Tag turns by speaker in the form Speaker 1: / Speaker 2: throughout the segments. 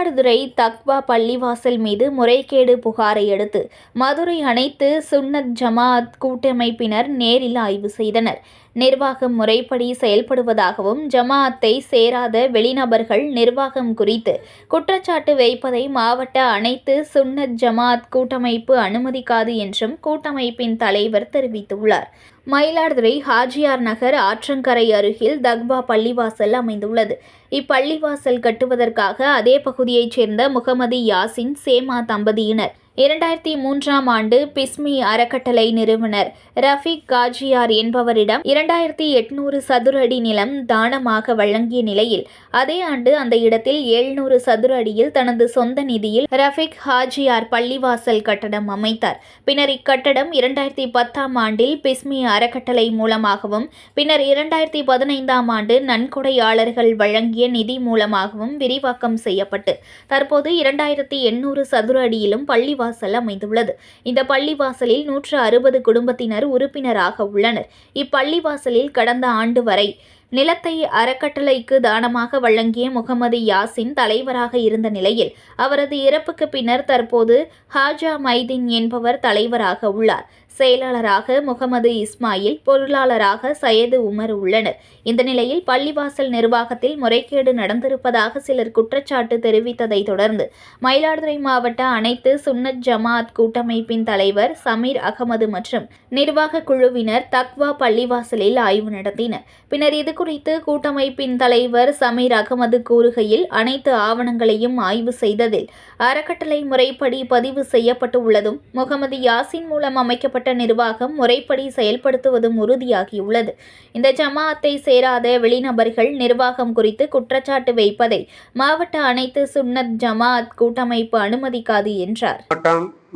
Speaker 1: மயிலாடுதுறை தக்வா பள்ளிவாசல் மீது முறைகேடு புகாரை அடுத்து மதுரை அனைத்து சுன்னத் ஜமாஅத் கூட்டமைப்பினர் நேரில் ஆய்வு செய்தனர். நிர்வாகம் முறைப்படி செயல்படுவதாகவும் ஜமாஅத்தை சேராத வெளிநபர்கள் நிர்வாகம் குறித்து குற்றச்சாட்டு வைப்பதை மாவட்ட அனைத்து சுன்னத் ஜமாஅத் கூட்டமைப்பு அனுமதிக்காது என்றும் கூட்டமைப்பின் தலைவர் தெரிவித்துள்ளார். மயிலாடுதுறை ஹாஜியார் நகர் ஆற்றங்கரை அருகில் தக்வா பள்ளிவாசல் அமைந்துள்ளது. இப்பள்ளிவாசல் கட்டுவதற்காக அதே பகுதியைச் சேர்ந்த முகமது யாசின் சேமா தம்பதியினர் இரண்டாயிரத்தி மூன்றாம் ஆண்டு பிஸ்மி அறக்கட்டளை நிறுவனர் ரஃபீக் காஜியார் என்பவரிடம் இரண்டாயிரத்தி எட்நூறு சதுர அடி நிலம் தானமாக வழங்கிய நிலையில் அதே ஆண்டு அந்த இடத்தில் எழுநூறு சதுர அடியில் தனது சொந்த நிதியில் ரஃபீக் ஹாஜியார் பள்ளிவாசல் கட்டடம் அமைத்தார். பின்னர் இக்கட்டடம் இரண்டாயிரத்தி பத்தாம் ஆண்டில் பிஸ்மி அறக்கட்டளை மூலமாகவும் பின்னர் இரண்டாயிரத்தி பதினைந்தாம் ஆண்டு நன்கொடையாளர்கள் வழங்கிய நிதி மூலமாகவும் விரிவாக்கம் செய்யப்பட்டு தற்போது இரண்டாயிரத்தி எண்ணூறு சதுர அடியிலும் பள்ளிவாசல் அமைந்துள்ளது. இந்த பள்ளிவாசலில் நூற்று அறுபது குடும்பத்தினர் உறுப்பினராக உள்ளனர். இப்பள்ளிவாசலில் கடந்த ஆண்டு வரை நிலத்தை அறக்கட்டளைக்கு தானமாக வழங்கிய முகமது யாசின் தலைவராக இருந்த நிலையில் அவரது இறப்புக்கு பின்னர் தற்போது ஹாஜா மைதீன் என்பவர் தலைவராக உள்ளார். செயலாளராக முகமது இஸ்மாயில் பொருளாளராக சையது உமர் உள்ளனர். இந்த நிலையில் பள்ளிவாசல் நிர்வாகத்தில் முறைகேடு நடந்திருப்பதாக சிலர் குற்றச்சாட்டு தெரிவித்ததை தொடர்ந்து மயிலாடுதுறை மாவட்ட அனைத்து சுன்னத் ஜமாஅத் கூட்டமைப்பின் தலைவர் சமீர் அகமது மற்றும் நிர்வாக குழுவினர் தக்வா பள்ளிவாசலில் ஆய்வு நடத்தினர். பின்னர் இது குறித்து கூட்டமைப்பின் தலைவர் சமீர் அகமது கூறுகையில் அனைத்து ஆவணங்களையும் ஆய்வு செய்ததில் அறக்கட்டளை முறைப்படி பதிவு செய்யப்பட்டு உள்ளதும் முகமது யாசின் மூலம் அமைக்கப்பட்ட நிர்வாகம் முறைப்படி செயல்படுத்துவதும் உறுதியாகியுள்ளது. இந்த ஜமாஅத்தை சேராத வெளிநபர்கள் நிர்வாகம் குறித்து குற்றச்சாட்டு வைப்பதை மாவட்ட அனைத்து சுன்னத் ஜமாஅத் கூட்டமைப்பு அனுமதிக்காது என்றார்.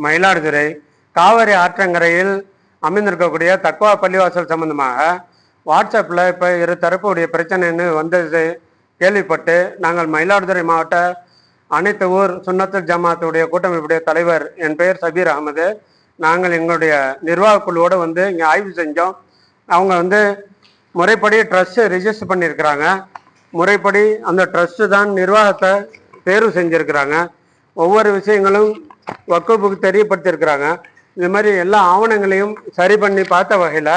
Speaker 2: மயிலாடுதுறை காவிரி ஆற்றங்கரையில் அமைந்திருக்கக்கூடிய தக்குவா பள்ளிவாசல் சம்பந்தமாக வாட்ஸ்அப்பில் இப்போ இரு தரப்புடைய பிரச்சனைன்னு வந்தது கேள்விப்பட்டு நாங்கள் மயிலாடுதுறை மாவட்ட அனைத்து ஊர் சுன்னத்துல் ஜமாத்துடைய கூட்டமைப்புடைய தலைவர் என் பெயர் சபீர் அகமது. நாங்கள் எங்களுடைய நிர்வாக குழுவோடு வந்து இங்கே ஆய்வு செஞ்சோம். அவங்க வந்து முறைப்படி ட்ரஸ்ட்டு ரிஜிஸ்டர் பண்ணியிருக்கிறாங்க. முறைப்படி அந்த ட்ரஸ்ட்டு தான் நிர்வாகத்தை தேர்வு செஞ்சுருக்கிறாங்க. ஒவ்வொரு விஷயங்களும் வக்குப்புக்கு தெரியப்படுத்தியிருக்கிறாங்க. இது மாதிரி எல்லா ஆவணங்களையும் சரி பண்ணி பார்த்த வகையில்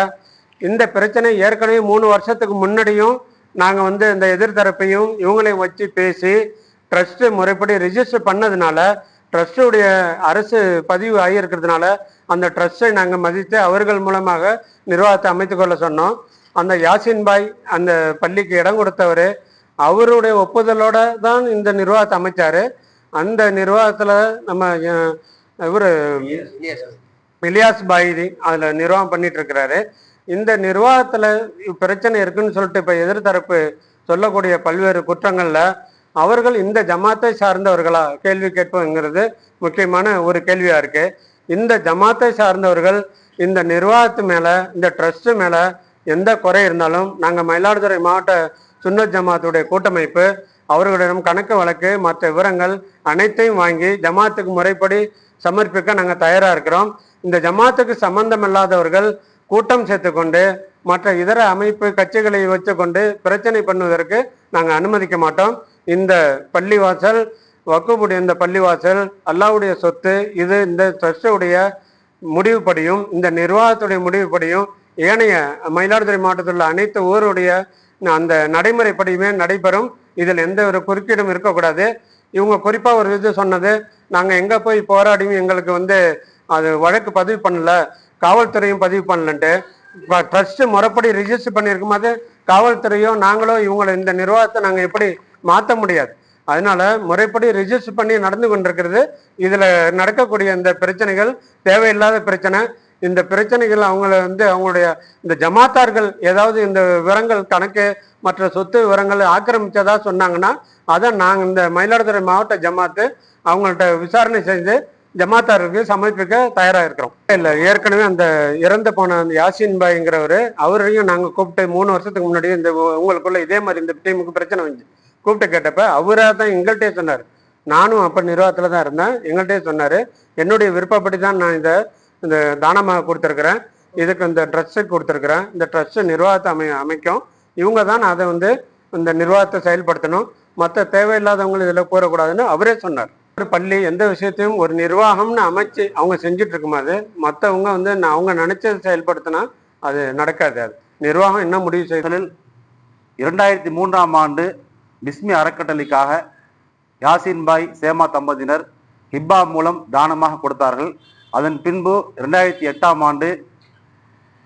Speaker 2: இந்த பிரச்சனை ஏற்கனவே மூணு வருஷத்துக்கு முன்னாடியும் நாங்கள் வந்து இந்த எதிர்த்தரப்பையும் இவங்களையும் வச்சு பேசி ட்ரஸ்ட்டு முறைப்படி ரிஜிஸ்டர் பண்ணதுனால ட்ரஸ்ட்டுடைய அரசு பதிவு ஆகியிருக்கிறதுனால அந்த ட்ரஸ்ட்டை நாங்கள் மதித்து அவர்கள் மூலமாக நிர்வாகத்தை அமைத்துக்கொள்ள சொன்னோம். அந்த யாசின் பாய் அந்த பள்ளிக்கு இடம் கொடுத்தவர் அவருடைய ஒப்புதலோட தான் இந்த நிர்வாகத்தை அமைச்சார். அந்த நிர்வாகத்தில் நம்ம இவர் இலியாஸ் பாய் அதில் நிர்வாகம் பண்ணிட்டு இருக்கிறாரு இந்த நிர்வாகத்தில் பிரச்சனை இருக்குன்னு சொல்லிட்டு இப்போ எதிர்த்தரப்பு சொல்லக்கூடிய பல்வேறு குற்றங்களில் அவர்கள் இந்த ஜமாத்தை சார்ந்தவர்களா? கேள்வி கேட்போங்கிறது முக்கியமான ஒரு கேள்வியாக இருக்கு. இந்த ஜமாத்தை சார்ந்தவர்கள் இந்த நிர்வாகத்து மேலே இந்த ட்ரஸ்ட்டு மேலே எந்த குறை இருந்தாலும் நாங்கள் மயிலாடுதுறை மாவட்ட சுன்னத் ஜமாத்துடைய கூட்டமைப்பு அவர்களிடம் கணக்கு வழக்கு மற்ற விவரங்கள் அனைத்தையும் வாங்கி ஜமாத்துக்கு முறைப்படி சமர்ப்பிக்க நாங்கள் தயாராக இருக்கிறோம். இந்த ஜமாத்துக்கு சம்பந்தம் இல்லாதவர்கள் கூட்டம் சேர்த்துக்கொண்டு மற்ற இதர அமைப்பு கட்சிகளை வச்சுக்கொண்டு பிரச்சனை பண்ணுவதற்கு நாங்கள் அனுமதிக்க மாட்டோம். இந்த பள்ளிவாசல் வக்குபுடைய இந்த பள்ளிவாசல் அல்லாவுடைய சொத்து இது இந்த ட்ரஸ்டுடைய முடிவுப்படியும் இந்த நிர்வாகத்துடைய முடிவுப்படியும் ஏனைய மயிலாடுதுறை மாவட்டத்தில் உள்ள அனைத்து ஊருடைய அந்த நடைமுறைப்படியுமே நடைபெறும். இதில் எந்த ஒரு குறுக்கீடும் இருக்கக்கூடாது. இவங்க குறிப்பாக ஒரு இது சொன்னது நாங்கள் எங்கே போய் போராடியும் எங்களுக்கு வந்து அது வழக்கு பதிவு பண்ணல காவல்துறையும் பதிவு பண்ணலன்ட்டு. ட்ரஸ்ட்டு முறைப்படி ரிஜிஸ்டர் பண்ணியிருக்கும் போது காவல்துறையோ நாங்களோ இவங்களை இந்த நிர்வாகத்தை நாங்கள் எப்படி மாற்ற முடியாது. அதனால முறைப்படி ரிஜிஸ்டர் பண்ணி நடந்து கொண்டிருக்கிறது. இதில் நடக்கக்கூடிய இந்த பிரச்சனைகள் தேவையில்லாத பிரச்சனை இந்த பிரச்சனைகள் அவங்கள வந்து அவங்களுடைய இந்த ஜமாத்தார்கள் ஏதாவது இந்த விவரங்கள் கணக்கு மற்ற சொத்து விவரங்கள் ஆக்கிரமிச்சதா சொன்னாங்கன்னா அதை நாங்கள் இந்த மயிலாடுதுறை மாவட்ட ஜமாத்து அவங்கள்ட்ட விசாரணை செஞ்சு ஜமாத்தாருக்கு சமர்ப்பிக்க தயாராக இருக்கிறோம் இல்லை ஏற்கனவே அந்த இறந்து போன அந்த யாசின் பாய்ங்கிறவர் அவரையும் நாங்கள் கூப்பிட்டு மூணு வருஷத்துக்கு முன்னாடி இந்த உங்களுக்குள்ள இதே மாதிரி இந்த டீமுக்கு பிரச்சனை வந்துச்சு. கூப்பிட்டு கேட்டப்ப அவராக தான் எங்கள்கிட்டே சொன்னார். நானும் அப்போ நிர்வாகத்தில் தான் இருந்தேன். எங்கள்கிட்டே சொன்னார். என்னுடைய விருப்பப்படி தான் நான் இதை இந்த தானமாக கொடுத்துருக்குறேன். இதுக்கு இந்த ட்ரஸ்ட்டு கொடுத்துருக்குறேன். இந்த ட்ரஸ்ட்டு நிர்வாகத்தை அமை அமைக்கும். இவங்க தான் அதை வந்து இந்த நிர்வாகத்தை செயல்படுத்தணும். மற்ற தேவையில்லாதவங்களும் இதில் கூறக்கூடாதுன்னு அவரே சொன்னார். ஒரு பள்ளி எந்த விஷயத்தையும் ஒரு நிர்வாகம்னு அமைச்சு அவங்க செஞ்சுட்டு இருக்கும்போது மற்றவங்க வந்து நான் அவங்க நினைச்சதை செயல்படுத்தினா அது நடக்காது. அது நிர்வாகம் என்ன முடிவு செய்தலில்
Speaker 3: இரண்டாயிரத்தி மூன்றாம் ஆண்டு பிஸ்மி அறக்கட்டளைக்காக யாசின்பாய் சேமா தம்பதியினர் ஹிப்பா மூலம் தானமாக கொடுத்தார்கள். அதன் பின்பு ரெண்டாயிரத்தி எட்டாம் ஆண்டு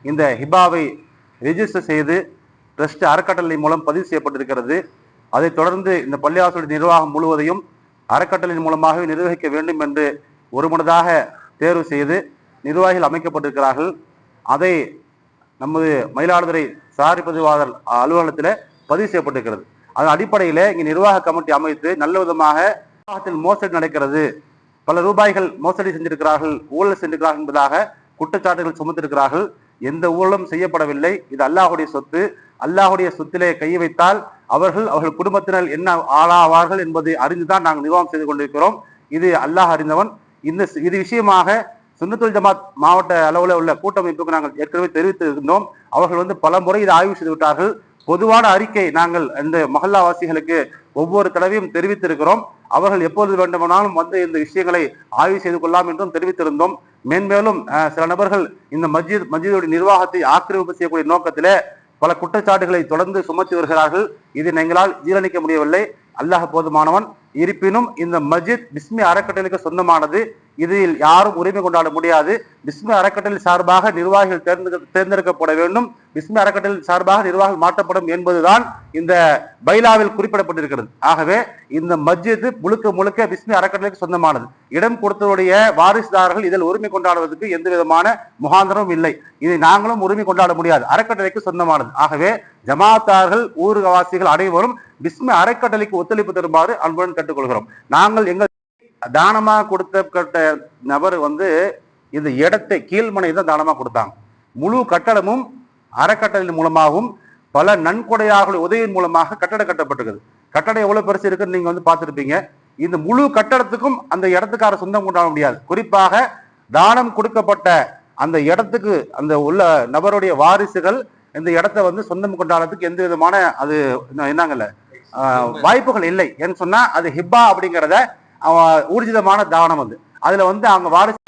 Speaker 3: இந்த ஹிபாவை ரெஜிஸ்டர் செய்து ட்ரஸ்ட் அறக்கட்டளை மூலம் பதிவு செய்யப்பட்டிருக்கிறது. அதைத் தொடர்ந்து இந்த பள்ளிவாசலுடைய நிர்வாகம் முழுவதையும் அறக்கட்டளையின் மூலமாகவே நிர்வகிக்க வேண்டும் என்று ஒருமனதாக தேர்வு செய்து நிர்வாகிகள் அமைக்கப்பட்டிருக்கிறார்கள். அதை நமது மயிலாடுதுறை சாரி பதிவாளர் அலுவலகத்தில் பதிவு செய்யப்பட்டிருக்கிறது. அதன் அடிப்படையில் இங்கே நிர்வாக கமிட்டி அமைத்து நல்ல விதமாக நிர்வாகத்தில் மோசடி நடக்கிறது. பல ரூபாய்கள் மோசடி செஞ்சிருக்கிறார்கள் ஊழல் செஞ்சிருக்கிறார்கள் என்பதாக குற்றச்சாட்டுகள் சுமத்திருக்கிறார்கள் எந்த ஊழலும் செய்யப்படவில்லை. இது அல்லாஹுடைய சொத்து. அல்லாஹுடைய சொத்திலே கை வைத்தால் அவர்கள் அவர்கள் குடும்பத்தினர் என்ன ஆளாவார்கள் என்பதை அறிந்துதான் நாங்கள் நிர்வாகம் செய்து கொண்டிருக்கிறோம். இது அல்லாஹ் அறிந்தவன். இந்த இது விஷயமாக சுன்னத்துல் ஜமாத் மாவட்ட அளவில் உள்ள கூட்டமைப்புக்கு நாங்கள் ஏற்கனவே தெரிவித்திருந்தோம். அவர்கள் வந்து பல முறை இதை ஆய்வு செய்து விட்டார்கள். பொதுவான அறிக்கை நாங்கள் இந்த மகல்லாவாசிகளுக்கு ஒவ்வொரு தடவையும் தெரிவித்திருக்கிறோம். அவர்கள் எப்பொழுது வேண்டுமானாலும் வந்து இந்த விஷயங்களை ஆய்வு செய்து கொள்ளலாம் என்றும் தெரிவித்திருந்தோம். மேன்மேலும் சில நபர்கள் இந்த மஸ்ஜித் மஸ்ஜிதுடைய நிர்வாகத்தை ஆக்கிரமிப்பு செய்யக்கூடிய நோக்கத்திலே பல குற்றச்சாட்டுகளை தொடர்ந்து சுமத்தி வருகிறார்கள். இதை எங்களால் ஜீரணிக்க முடியவில்லை. அல்லாஹ் போதுமானவன். இருப்பினும் இந்த மஸ்ஜித் பிஸ்மி அறக்கட்டளைக்கு சொந்தமானது. இதில் யாரும் உரிமை கொண்டாட முடியாது. பிஸ்மி அறக்கட்டளை சார்பாக நிர்வாகிகள் தேர்ந்தெடுக்கப்பட வேண்டும். பிஸ்மி அறக்கட்டளை சார்பாக நிர்வாகிகள் மாற்றப்படும் என்பதுதான் இந்த பைலாவில் குறிப்பிடப்பட்டிருக்கிறது. ஆகவே இந்த மஸ்ஜித் முழுக்க முழுக்க பிஸ்மி அறக்கட்டளைக்கு சொந்தமானது. இடம் கொடுத்தவருடைய வாரிசுதாரர்கள் இதில் உரிமை கொண்டாடுவதற்கு எந்த விதமான முகாந்திரமும் இல்லை. இதை நாங்களும் உரிமை கொண்டாட முடியாது. அறக்கட்டளைக்கு சொந்தமானது. ஆகவே ஜமாத்தார்கள் ஊர்வாசிகள் அனைவரும் பிஸ்மி அறக்கட்டளைக்கு ஒத்துழைப்பு தருமாறு அன்புடன் கேட்டுக்கொள்கிறோம். நாங்கள் எங்கள் தானமாக கொடுத்த நபர் வந்து இந்த இடத்தை கீழ்மனை தான் தானமாக கொடுத்தாங்க. முழு கட்டடமும் அறக்கட்டளை மூலமாகவும் பல நன்கொடையாக உதவியின் மூலமாக கட்டடம் கட்டப்பட்டிருக்குது. கட்டடம் எவ்வளோ பெருசு இருக்குன்னு நீங்கள் வந்து பார்த்துருப்பீங்க. இந்த முழு கட்டடத்துக்கும் அந்த இடத்துக்கார சொந்தம் கொண்டாட முடியாது. குறிப்பாக தானம் கொடுக்கப்பட்ட அந்த இடத்துக்கு அந்த உள்ள நபருடைய வாரிசுகள் இந்த இடத்த வந்து சொந்தம் கொண்டாடுறதுக்கு எந்த விதமான அது என்னங்கல்ல வாய்ப்புகள் இல்லை. ஏன்னு சொன்னா அது ஹிப்பா அப்படிங்கிறத ஊர்ஜிதமான தானம் அது. அதுல வந்து அவங்க வாரிசு